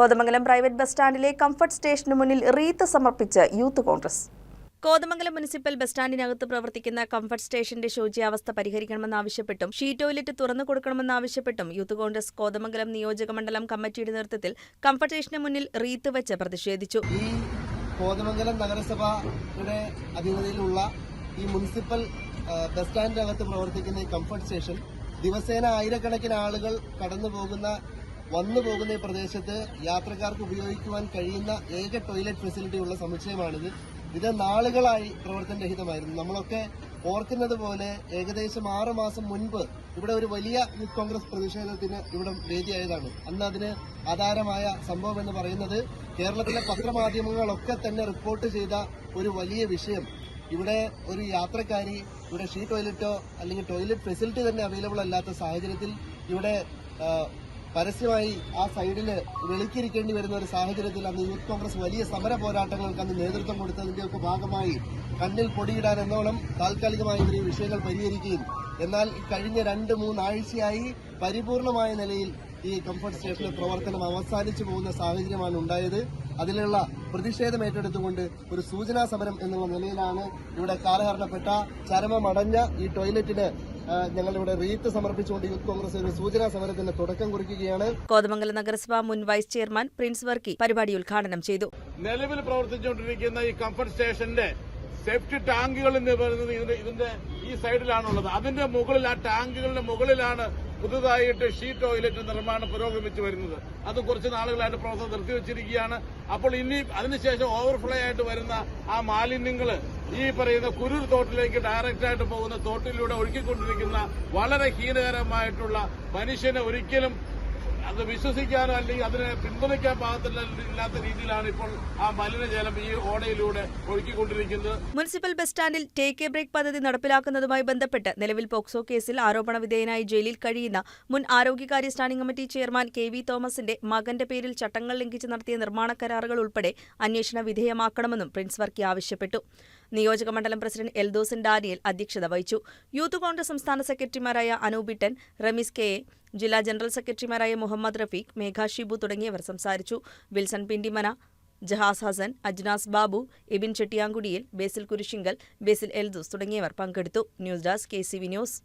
Kothamangalam private bus സ്റ്റാൻഡിലെ comfort സ്റ്റേഷന് മുന്നിൽ റീത്ത് സമർപ്പിച്ച് Youth Congress. Kothamangalam municipal bus സ്റ്റാൻഡിനകത്ത് പ്രവർത്തിക്കുന്ന കംഫർട്ട് സ്റ്റേഷന്റെ ശോച്യാവസ്ഥ പരിഹരിക്കണമെന്നാവശ്യപ്പെട്ടും ഷീ ടോയ്ലറ്റ് തുറന്നു കൊടുക്കണമെന്നാവശ്യപ്പെട്ടും യൂത്ത് കോൺഗ്രസ് കോതമംഗലം നിയോജക മണ്ഡലം കമ്മിറ്റിയുടെ നേതൃത്വത്തിൽ കംഫർട്ട് സ്റ്റേഷന് മുന്നിൽ റീത്ത് വെച്ച് പ്രതിഷേധിച്ചു. ഈ കോതമംഗലം നഗരസഭയുടെ അധീനതയിലുള്ള ഈ മുനിസിപ്പൽ ബസ് സ്റ്റാൻഡിനകത്ത് പ്രവർത്തിക്കുന്ന ഈ കംഫർട്ട് സ്റ്റേഷൻ ദിവസേന ആയിരക്കണക്കിന് ആളുകൾ കടന്നു പോകുന്ന വന്നു പോകുന്ന ഈ പ്രദേശത്ത് യാത്രക്കാർക്ക് ഉപയോഗിക്കുവാൻ കഴിയുന്ന ഏക ടോയ്ലറ്റ് ഫെസിലിറ്റി ഉള്ള സമുച്ചയമാണിത്. ഇത് നാളുകളായി പ്രവർത്തനരഹിതമായിരുന്നു. നമ്മളൊക്കെ ഓർക്കുന്നത് പോലെ ഏകദേശം ആറ് മാസം മുൻപ് ഇവിടെ ഒരു വലിയ യൂത്ത് കോൺഗ്രസ് പ്രതിഷേധത്തിന് ഇവിടെ വേദിയായതാണ്. അന്ന് അതിന് ആധാരമായ സംഭവം എന്ന് പറയുന്നത് കേരളത്തിലെ പത്രമാധ്യമങ്ങളൊക്കെ തന്നെ റിപ്പോർട്ട് ചെയ്ത ഒരു വലിയ വിഷയം. ഇവിടെ ഒരു യാത്രക്കാരി ഇവിടെ ഷീ ടോയ്ലറ്റോ അല്ലെങ്കിൽ ടോയ്ലറ്റ് ഫെസിലിറ്റി തന്നെ അവൈലബിൾ അല്ലാത്ത സാഹചര്യത്തിൽ ഇവിടെ പരസ്യമായി ആ സൈഡിൽ വെളിക്കിരിക്കേണ്ടി വരുന്ന ഒരു സാഹചര്യത്തിൽ അന്ന് യൂത്ത് കോൺഗ്രസ് വലിയ സമര പോരാട്ടങ്ങൾക്ക് അന്ന് നേതൃത്വം കൊടുത്തതിന്റെയൊക്കെ ഭാഗമായി കണ്ണിൽ പൊടിയിടാൻ എന്നോളം താൽക്കാലികമായി ഇവർ വിഷയങ്ങൾ പരിഹരിക്കുകയും എന്നാൽ കഴിഞ്ഞ രണ്ട് മൂന്നാഴ്ചയായി പരിപൂർണമായ നിലയിൽ ഈ കംഫർട്ട് സ്റ്റേഷന്റെ പ്രവർത്തനം അവസാനിച്ചു പോകുന്ന സാഹചര്യമാണ് ഉണ്ടായത്. അതിലുള്ള പ്രതിഷേധം ഏറ്റെടുത്തുകൊണ്ട് ഒരു സൂചനാ സമരം എന്നുള്ള നിലയിലാണ് ഇവിടെ കാലഹരണപ്പെട്ട ചരമമടഞ്ഞ ഈ ടോയ്ലറ്റിന് ഞങ്ങളിവിടെ റീത്ത് സമർപ്പിച്ചുകൊണ്ട് യൂത്ത് കോൺഗ്രസ് ഒരു സൂചനാ സമരത്തിന് തുടക്കം കുറിക്കുകയാണ്. കോതമംഗലം നഗരസഭ മുൻ വൈസ് ചെയർമാൻ പ്രിൻസ് വർക്കി പരിപാടി ഉദ്ഘാടനം ചെയ്തു. നിലവിൽ പ്രവർത്തിച്ചുകൊണ്ടിരിക്കുന്ന ഈ കംഫർട്ട് സ്റ്റേഷന്റെ സേഫ്റ്റി ടാങ്കുകൾ എന്ന് പറയുന്നത് ഇതിന്റെ ഇതിന്റെ ഈ സൈഡിലാണുള്ളത്. അതിന്റെ മുകളിൽ ആ ടാങ്കുകളുടെ മുകളിലാണ് പുതുതായിട്ട് ഷീ ടോയ്ലറ്റ് നിർമ്മാണം പുരോഗമിച്ചു വരുന്നത്. അത് കുറച്ച് നാളുകളായിട്ട് പ്രവർത്തനം നിർത്തിവെച്ചിരിക്കുകയാണ്. അപ്പോൾ ഇനി അതിനുശേഷം ഓവർഫ്ലോ ആയിട്ട് വരുന്ന ആ മാലിന്യങ്ങൾ ഈ പറയുന്ന കുരുർ തോട്ടിലേക്ക് ഡയറക്റ്റായിട്ട് പോകുന്ന തോട്ടിലൂടെ ഒഴുക്കിക്കൊണ്ടിരിക്കുന്ന വളരെ ഹീനകരമായിട്ടുള്ള മനുഷ്യനെ ഒരിക്കലും അത് വിശ്വസിക്കാനോ അല്ലെങ്കിൽ അതിനെ പിന്തുണയ്ക്കാൻ പാകത്തില്ലാത്ത രീതിയിലാണ് ഇപ്പോൾ ആ മലിനജലം ഈ ഓടയിലൂടെ ഒഴുക്കിക്കൊണ്ടിരിക്കുന്നത്. മുനിസിപ്പൽ ബസ് സ്റ്റാൻഡിൽ ടേക്ക് എ ബ്രേക്ക് പദ്ധതി നടപ്പിലാക്കുന്നതുമായി ബന്ധപ്പെട്ട് നിലവിൽ പോക്സോ കേസിൽ ആരോപണ വിധേയനായി ജയിലിൽ കഴിയുന്ന മുൻ ആരോഗ്യകാര്യ standing committee chairman K V തോമസിന്റെ മകന്റെ പേരിൽ ചട്ടങ്ങൾ ലംഘിച്ച് നടത്തിയ നിർമ്മാണ കരാറുകൾ ഉൾപ്പെടെ അന്വേഷണ വിധേയമാക്കണമെന്നും പ്രിൻസ് വർക്കി ആവശ്യപ്പെട്ടു. നിയോജകമണ്ഡലം പ്രസിഡന്റ് എൽദോസൻ ഡാനിയൽ അധ്യക്ഷത വഹിച്ചു. യൂത്ത് കോൺഗ്രസ് സംസ്ഥാന സെക്രട്ടറിമാരായ അനൂപിട്ടൻ റമീസ് കെ എ ജില്ലാ ജനറൽ സെക്രട്ടറിമാരായ മുഹമ്മദ് റഫീഖ് മേഘ ഷിബു തുടങ്ങിയവർ സംസാരിച്ചു. Wilson Pindimana Jahas Hasan Ajnas Babu Ebin ചെട്ടിയാങ്കുടിയിൽ Basil Kurisinkal Basil Eldhose തുടങ്ങിയവർ പങ്കെടുത്തു. News desk K news.